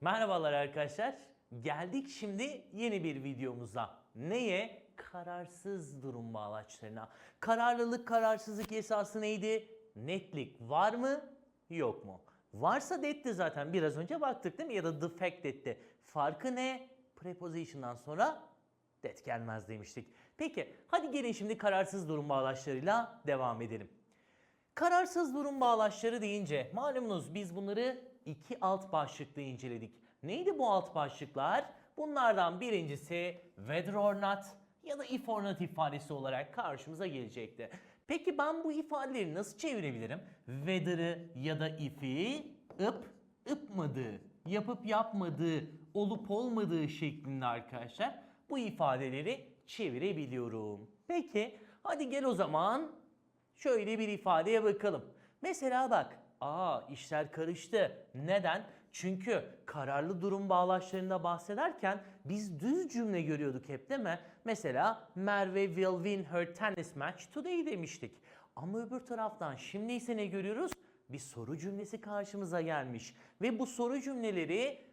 Merhabalar arkadaşlar. Geldik şimdi yeni bir videomuza. Neye? Kararsız durum bağlaçlarına. Kararlılık, kararsızlık esası neydi? Netlik var mı? Yok mu? Varsa that'ti zaten biraz önce baktık değil mi? Ya da the fact that'ti. Farkı ne? Preposition'dan sonra that gelmez demiştik. Peki hadi gelin şimdi kararsız durum bağlaçlarıyla devam edelim. Kararsız durum bağlaçları deyince malumunuz biz bunları iki alt başlıkta inceledik. Neydi bu alt başlıklar? Bunlardan birincisi whether or not ya da if or not ifadesi olarak karşımıza gelecekti. Peki ben bu ifadeleri nasıl çevirebilirim? Whether'ı ya da if'i ıp ıpmadığı, yapıp yapmadığı, olup olmadığı şeklinde arkadaşlar bu ifadeleri çevirebiliyorum. Peki hadi gel o zaman Şöyle bir ifadeye bakalım. Mesela bak, aa işler karıştı. Neden? Çünkü kararlı durum bağlaçlarında bahsederken biz düz cümle görüyorduk hep değil mi? Mesela Merve will win her tennis match today demiştik. Ama öbür taraftan şimdi ise ne görüyoruz? Bir soru cümlesi karşımıza gelmiş. Ve bu soru cümleleri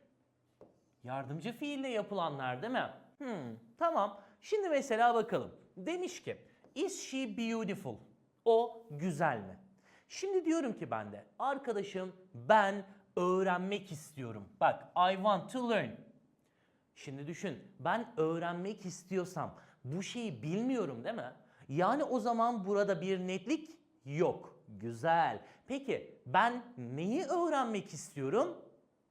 Yardımcı fiille yapılanlar değil mi? Hmm, tamam. Şimdi mesela bakalım. Demiş ki, is she beautiful? O güzel mi? Şimdi diyorum ki ben de, arkadaşım ben öğrenmek istiyorum. Bak, I want to learn. Şimdi düşün, ben öğrenmek istiyorsam bu şeyi bilmiyorum değil mi? Yani o zaman burada bir netlik yok. Güzel. Peki ben neyi öğrenmek istiyorum?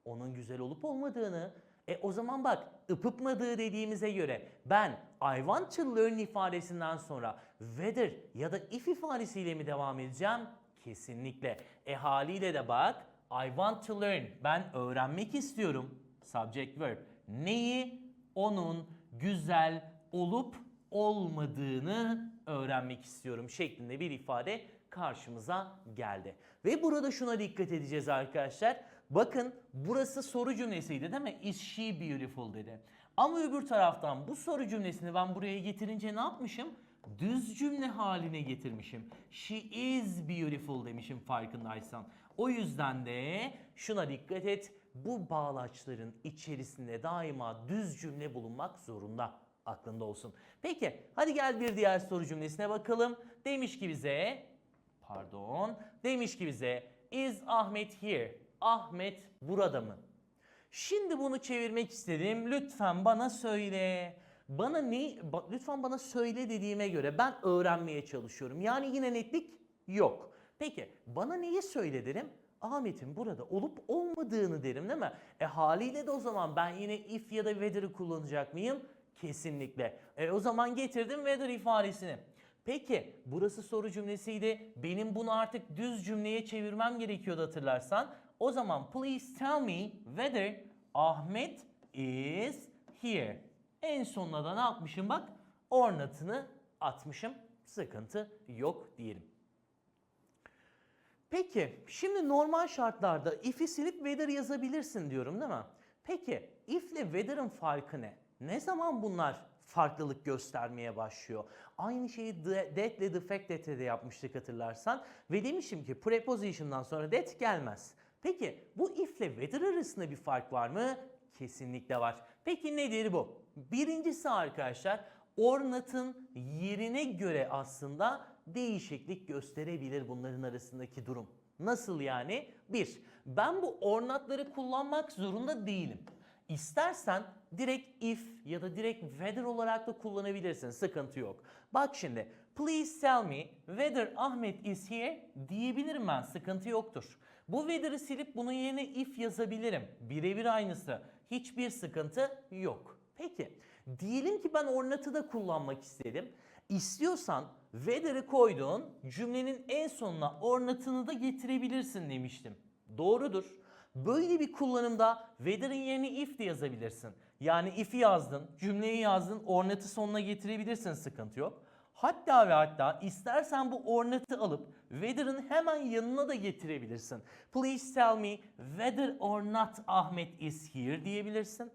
Onun güzel olup olmadığını. E o zaman bak ıpıpmadığı dediğimize göre ben I want to learn ifadesinden sonra whether ya da if ifadesiyle mi devam edeceğim? Kesinlikle. E haliyle de bak I want to learn. Ben öğrenmek istiyorum. Subject verb. Neyi? Onun güzel olup olmadığını öğrenmek istiyorum şeklinde bir ifade karşımıza geldi. Ve burada şuna dikkat edeceğiz arkadaşlar. Bakın burası soru cümlesiydi değil mi? Is she beautiful dedi. Ama öbür taraftan bu soru cümlesini ben buraya getirince ne yapmışım? Düz cümle haline getirmişim. She is beautiful demişim farkındaysan. O yüzden de şuna dikkat et. Bu bağlaçların içerisinde daima düz cümle bulunmak zorunda. Aklında olsun. Peki hadi gel bir diğer soru cümlesine bakalım. Demiş ki bize pardon demiş ki bize is Ahmet here? Ahmet burada mı? Şimdi bunu çevirmek istedim. Lütfen bana söyle. Bana ne ba- lütfen bana söyle dediğime göre ben öğrenmeye çalışıyorum. Yani yine netlik yok. Peki bana neyi söyle derim? Ahmet'in burada olup olmadığını derim değil mi? E haliyle de o zaman ben yine if ya da whether'ı kullanacak mıyım? Kesinlikle. E o zaman getirdim whether ifadesini. Peki burası soru cümlesiydi. Benim bunu artık düz cümleye çevirmem gerekiyordu hatırlarsan. O zaman please tell me whether Ahmet is here. En sonuna da ne yapmışım bak? Or not'ını atmışım. Sıkıntı yok diyelim. Peki şimdi normal şartlarda if'i silip whether yazabilirsin diyorum değil mi? Peki if ile whether'ın farkı ne? Ne zaman bunlar farklılık göstermeye başlıyor? Aynı şeyi that ile the fact that'e de yapmıştık hatırlarsan. Ve demişim ki preposition'dan sonra that gelmez. Peki bu if ile whether arasında bir fark var mı? Kesinlikle var. Peki nedir bu? Birincisi arkadaşlar or not'ın yerine göre aslında değişiklik gösterebilir bunların arasındaki durum. Nasıl yani? Bir, ben bu ornatları kullanmak zorunda değilim. İstersen direkt if ya da direkt whether olarak da kullanabilirsin. Sıkıntı yok. Bak şimdi please tell me whether Ahmet is here diyebilirim ben. Sıkıntı yoktur. Bu whether'ı silip bunun yerine if yazabilirim. Birebir aynısı. Hiçbir sıkıntı yok. Peki diyelim ki ben ornatı da kullanmak istedim. İstiyorsan whether'ı koyduğun cümlenin en sonuna ornatını da getirebilirsin demiştim. Doğrudur. Böyle bir kullanımda whether'ın yerine if de yazabilirsin. Yani if'i yazdın, cümleyi yazdın, ornatı sonuna getirebilirsin sıkıntı yok. Hatta ve hatta istersen bu ornatı alıp whether'ın hemen yanına da getirebilirsin. Please tell me whether or not Ahmet is here diyebilirsin.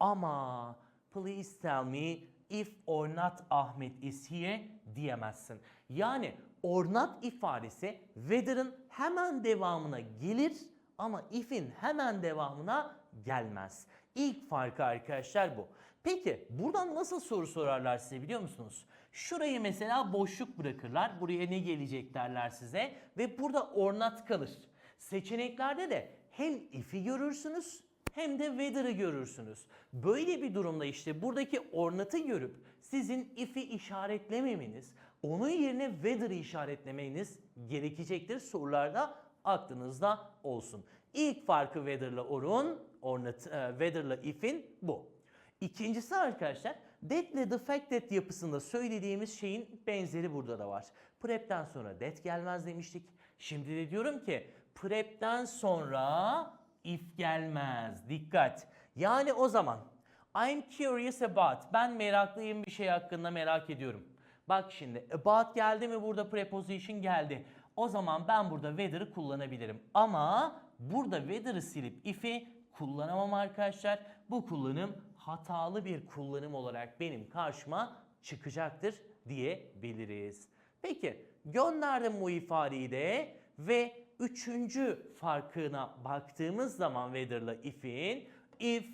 Ama please tell me if or not Ahmet is here diyemezsin. Yani or not ifadesi whether'ın hemen devamına gelir ama if'in hemen devamına gelmez. İlk farkı arkadaşlar bu. Peki buradan nasıl soru sorarlar size biliyor musunuz? Şurayı mesela boşluk bırakırlar. Buraya ne gelecek derler size ve burada or not kalır. Seçeneklerde de hem if'i görürsünüz hem de whether'ı görürsünüz. Böyle bir durumda işte buradaki or not'ı görüp sizin if'i işaretlememeniz, onun yerine whether'ı işaretlemeniz gerekecektir. Sorularda aklınızda olsun. İlk farkı whether'la or'un, or not, e, whether'la if'in bu. İkincisi arkadaşlar that'le the fact that yapısında söylediğimiz şeyin benzeri burada da var. Prep'ten sonra that gelmez demiştik. Şimdi de diyorum ki prep'ten sonra if gelmez. Dikkat. Yani o zaman I'm curious about. Ben meraklıyım bir şey hakkında merak ediyorum. Bak şimdi about geldi mi burada preposition geldi. O zaman ben burada whether'ı kullanabilirim. Ama burada whether'ı silip if'i kullanamam arkadaşlar. Bu kullanım hatalı bir kullanım olarak benim karşıma çıkacaktır diyebiliriz. Peki gönderdim bu ifadeyi de ve üçüncü farkına baktığımız zaman whether'la if'in if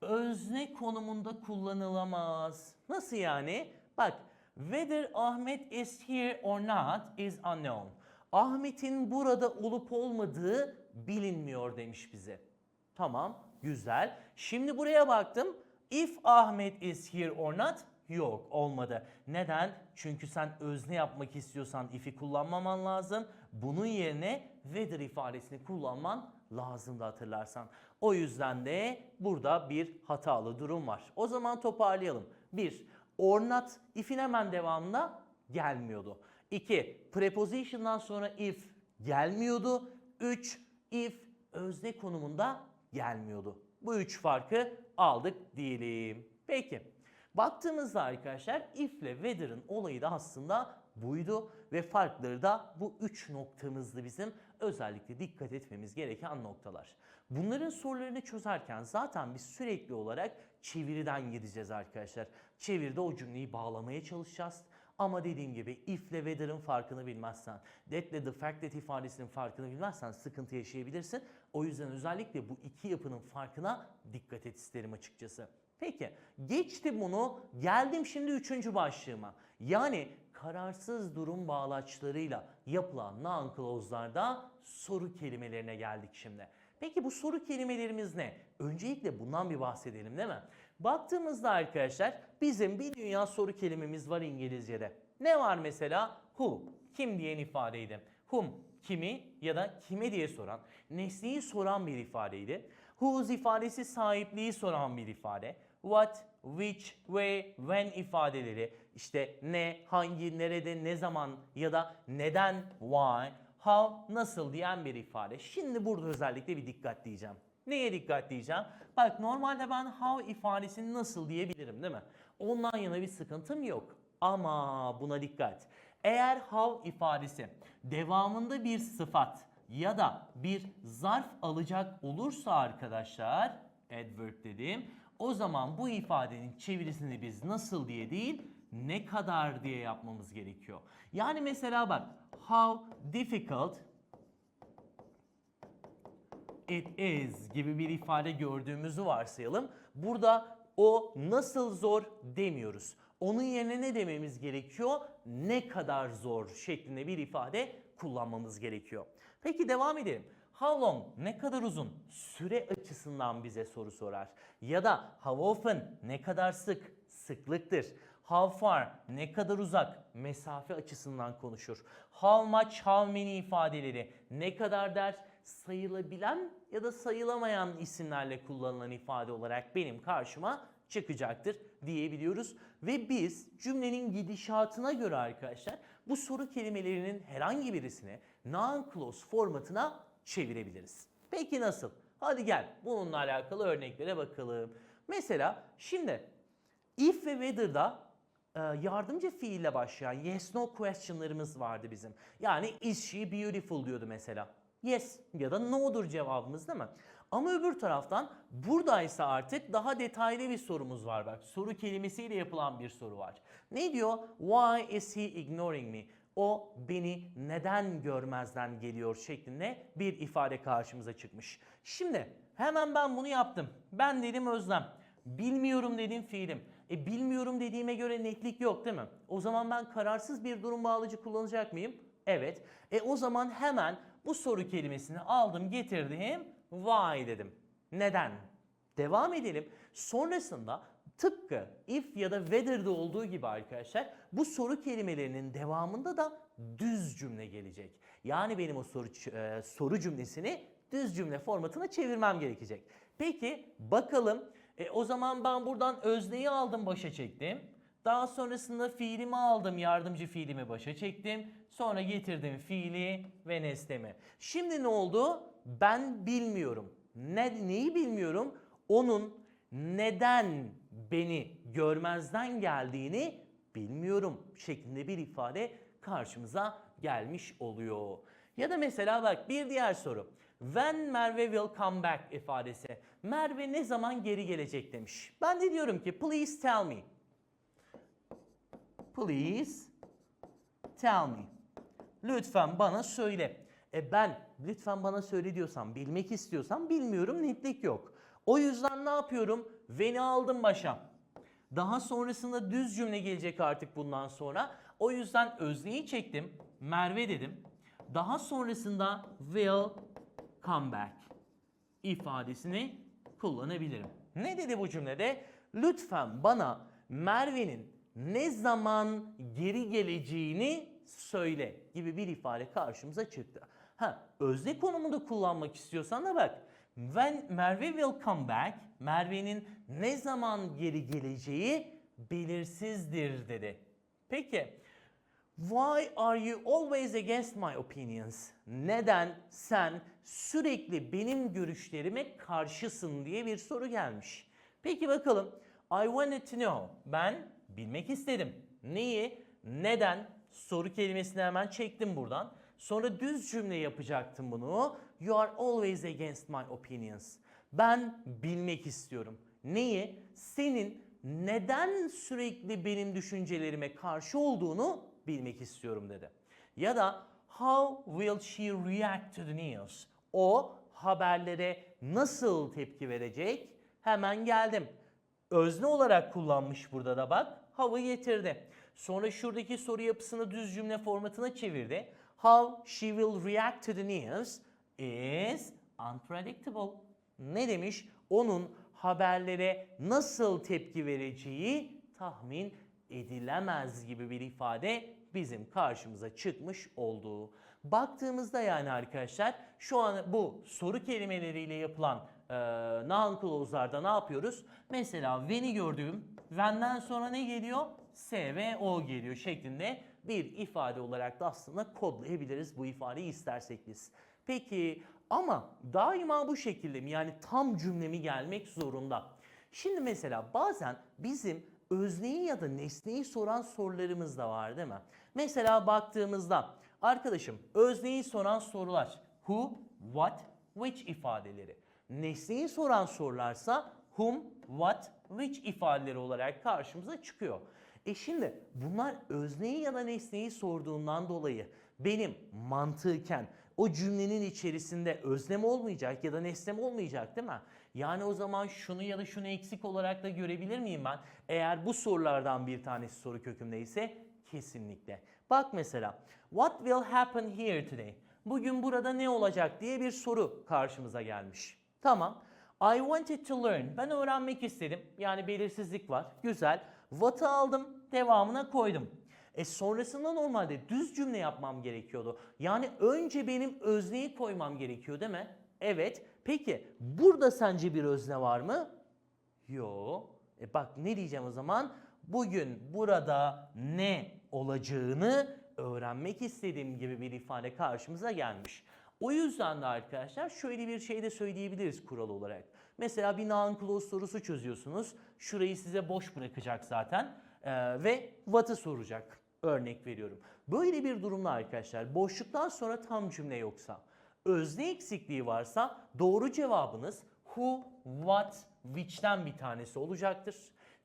özne konumunda kullanılamaz. Nasıl yani? Bak whether Ahmet is here or not is unknown. Ahmet'in burada olup olmadığı bilinmiyor demiş bize. Tamam, güzel. Şimdi buraya baktım. If Ahmet is here or not yok olmadı. Neden? Çünkü sen özne yapmak istiyorsan if'i kullanmaman lazım. Bunun yerine whether ifadesini kullanman lazımdı hatırlarsan. O yüzden de burada bir hatalı durum var. O zaman toparlayalım. 1. Or not if'in hemen devamında gelmiyordu. 2. Preposition'dan sonra if gelmiyordu. 3. If özne konumunda gelmiyordu. Bu üç farkı aldık diyelim. Peki. Baktığımızda arkadaşlar if ile whether'ın olayı da aslında buydu ve farkları da bu üç noktamızdı bizim özellikle dikkat etmemiz gereken noktalar. Bunların sorularını çözerken zaten biz sürekli olarak çeviriden gideceğiz arkadaşlar. Çeviride o cümleyi bağlamaya çalışacağız. Ama dediğim gibi if ile whether'ın farkını bilmezsen, that ile the fact that ifadesinin farkını bilmezsen sıkıntı yaşayabilirsin. O yüzden özellikle bu iki yapının farkına dikkat et isterim açıkçası. Peki geçtim bunu geldim şimdi üçüncü başlığıma. Yani kararsız durum bağlaçlarıyla yapılan noun clause'larda soru kelimelerine geldik şimdi. Peki bu soru kelimelerimiz ne? Öncelikle bundan bir bahsedelim değil mi? Baktığımızda arkadaşlar bizim bir dünya soru kelimemiz var İngilizce'de. Ne var mesela? Who, kim diyen ifadeydi. Whom, kimi ya da kime diye soran, nesneyi soran bir ifadeydi. Whose ifadesi sahipliği soran bir ifade. What, which, where, when ifadeleri işte ne, hangi, nerede, ne zaman ya da neden, why, how, nasıl diyen bir ifade. Şimdi burada özellikle bir dikkat diyeceğim. Neye dikkat diyeceğim? Bak normalde ben how ifadesini nasıl diyebilirim değil mi? Ondan yana bir sıkıntım yok. Ama buna dikkat. Eğer how ifadesi devamında bir sıfat ya da bir zarf alacak olursa arkadaşlar adverb dediğim o zaman bu ifadenin çevirisini biz nasıl diye değil ne kadar diye yapmamız gerekiyor. Yani mesela bak how difficult it is gibi bir ifade gördüğümüzü varsayalım. Burada o nasıl zor demiyoruz. Onun yerine ne dememiz gerekiyor? Ne kadar zor şeklinde bir ifade kullanmamız gerekiyor. Peki devam edelim. How long? Ne kadar uzun? Süre açısından bize soru sorar. Ya da how often? Ne kadar sık? Sıklıktır. How far? Ne kadar uzak? Mesafe açısından konuşur. How much? How many ifadeleri ne kadar der? Sayılabilen ya da sayılamayan isimlerle kullanılan ifade olarak benim karşıma çıkacaktır diyebiliyoruz. Ve biz cümlenin gidişatına göre arkadaşlar bu soru kelimelerinin herhangi birisini noun clause formatına çevirebiliriz. Peki nasıl? Hadi gel bununla alakalı örneklere bakalım. Mesela şimdi if ve whether'da e, yardımcı fiille başlayan yes no question'larımız vardı bizim. Yani is she beautiful diyordu mesela. Yes ya da no'dur cevabımız değil mi? Ama öbür taraftan buradaysa artık daha detaylı bir sorumuz var bak. Soru kelimesiyle yapılan bir soru var. Ne diyor? Why is he ignoring me? O beni neden görmezden geliyor şeklinde bir ifade karşımıza çıkmış. Şimdi hemen ben bunu yaptım. Ben dedim Özlem. Bilmiyorum dedim fiilim. E bilmiyorum dediğime göre netlik yok değil mi? O zaman ben kararsız bir durum bağlıcı kullanacak mıyım? Evet. E o zaman hemen bu soru kelimesini aldım getirdim. Why dedim. Neden? Devam edelim. Sonrasında tıpkı if ya da whether'da olduğu gibi arkadaşlar bu soru kelimelerinin devamında da düz cümle gelecek. Yani benim o soru e, soru cümlesini düz cümle formatına çevirmem gerekecek. Peki bakalım e, o zaman ben buradan özneyi aldım başa çektim. Daha sonrasında fiilimi aldım, yardımcı fiilimi başa çektim. Sonra getirdim fiili ve nesnemi. Şimdi ne oldu? Ben bilmiyorum. Ne, neyi bilmiyorum? Onun neden beni görmezden geldiğini bilmiyorum şeklinde bir ifade karşımıza gelmiş oluyor. Ya da mesela bak bir diğer soru. When Merve will come back ifadesi. Merve ne zaman geri gelecek demiş. Ben de diyorum ki please tell me. Please tell me. Lütfen bana söyle. E ben lütfen bana söyle diyorsam, bilmek istiyorsam bilmiyorum netlik yok. O yüzden ne yapıyorum? Veni aldım başa. Daha sonrasında düz cümle gelecek artık bundan sonra. O yüzden özneyi çektim. Merve dedim. Daha sonrasında will come back ifadesini kullanabilirim. Ne dedi bu cümlede? Lütfen bana Merve'nin ne zaman geri geleceğini söyle gibi bir ifade karşımıza çıktı. Ha, özne konumunda kullanmak istiyorsan da bak. When Merve will come back, Merve'nin ne zaman geri geleceği belirsizdir dedi. Peki, Why are you always against my opinions? Neden sen sürekli benim görüşlerime karşısın diye bir soru gelmiş. Peki bakalım. I wanted to know. Ben bilmek istedim. Neyi? Neden? Soru kelimesini hemen çektim buradan. Sonra düz cümle yapacaktım bunu. You are always against my opinions. Ben bilmek istiyorum. Neyi? Senin neden sürekli benim düşüncelerime karşı olduğunu bilmek istiyorum dedi. Ya da how will she react to the news? O haberlere nasıl tepki verecek? Hemen geldim. Özne olarak kullanmış burada da bak. How'ı getirdi. Sonra şuradaki soru yapısını düz cümle formatına çevirdi. How she will react to the news is unpredictable. Ne demiş? Onun haberlere nasıl tepki vereceği tahmin edilemez gibi bir ifade bizim karşımıza çıkmış olduğu. Baktığımızda yani arkadaşlar şu an bu soru kelimeleriyle yapılan e, noun clause'larda ne yapıyoruz? Mesela when'i gördüğüm when'den sonra ne geliyor? S ve O geliyor şeklinde bir ifade olarak da aslında kodlayabiliriz bu ifadeyi istersek biz. Peki ama daima bu şekilde mi? Yani tam cümlemi gelmek zorunda. Şimdi mesela bazen bizim özneyi ya da nesneyi soran sorularımız da var değil mi? Mesela baktığımızda arkadaşım özneyi soran sorular who, what, which ifadeleri. Nesneyi soran sorularsa whom, what, which ifadeleri olarak karşımıza çıkıyor. E şimdi bunlar özneyi ya da nesneyi sorduğundan dolayı benim mantıken o cümlenin içerisinde öznem olmayacak ya da nesnem olmayacak değil mi? Yani o zaman şunu ya da şunu eksik olarak da görebilir miyim ben? Eğer bu sorulardan bir tanesi soru kökümde ise kesinlikle. Bak mesela what will happen here today? Bugün burada ne olacak diye bir soru karşımıza gelmiş. Tamam. I wanted to learn. Ben öğrenmek istedim. Yani belirsizlik var. Güzel. What'ı aldım, devamına koydum. E sonrasında normalde düz cümle yapmam gerekiyordu. Yani önce benim özneyi koymam gerekiyor değil mi? Evet. Peki burada sence bir özne var mı? Yo. E bak ne diyeceğim o zaman? Bugün burada ne olacağını öğrenmek istediğim gibi bir ifade karşımıza gelmiş. O yüzden de arkadaşlar şöyle bir şey de söyleyebiliriz kural olarak. Mesela bir noun clause sorusu çözüyorsunuz. Şurayı size boş bırakacak zaten Ee, ve what'ı soracak. Örnek veriyorum. Böyle bir durumda arkadaşlar boşluktan sonra tam cümle yoksa, özne eksikliği varsa doğru cevabınız who, what, which'ten bir tanesi olacaktır.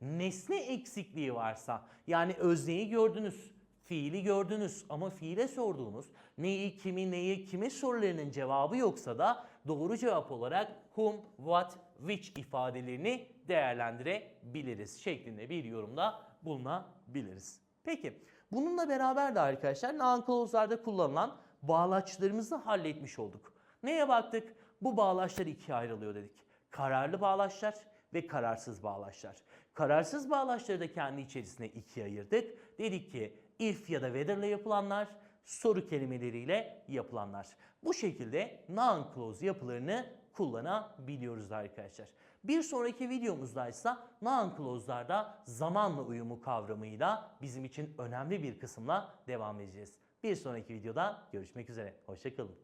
Nesne eksikliği varsa yani özneyi gördünüz, Fiili gördünüz ama fiile sorduğunuz neyi, kimi, neyi, kime sorularının cevabı yoksa da doğru cevap olarak whom, what, which ifadelerini değerlendirebiliriz şeklinde bir yorumda bulunabiliriz. Peki bununla beraber de arkadaşlar noun clause'larda kullanılan bağlaçlarımızı halletmiş olduk. Neye baktık? Bu bağlaçlar ikiye ayrılıyor dedik. Kararlı bağlaçlar ve kararsız bağlaçlar. Kararsız bağlaçları da kendi içerisine ikiye ayırdık. Dedik ki if ya da whether ile yapılanlar, soru kelimeleriyle yapılanlar. Bu şekilde noun clause yapılarını kullanabiliyoruz arkadaşlar. Bir sonraki videomuzda ise noun clause'larda zamanla uyumu kavramıyla bizim için önemli bir kısımla devam edeceğiz. Bir sonraki videoda görüşmek üzere. Hoşçakalın.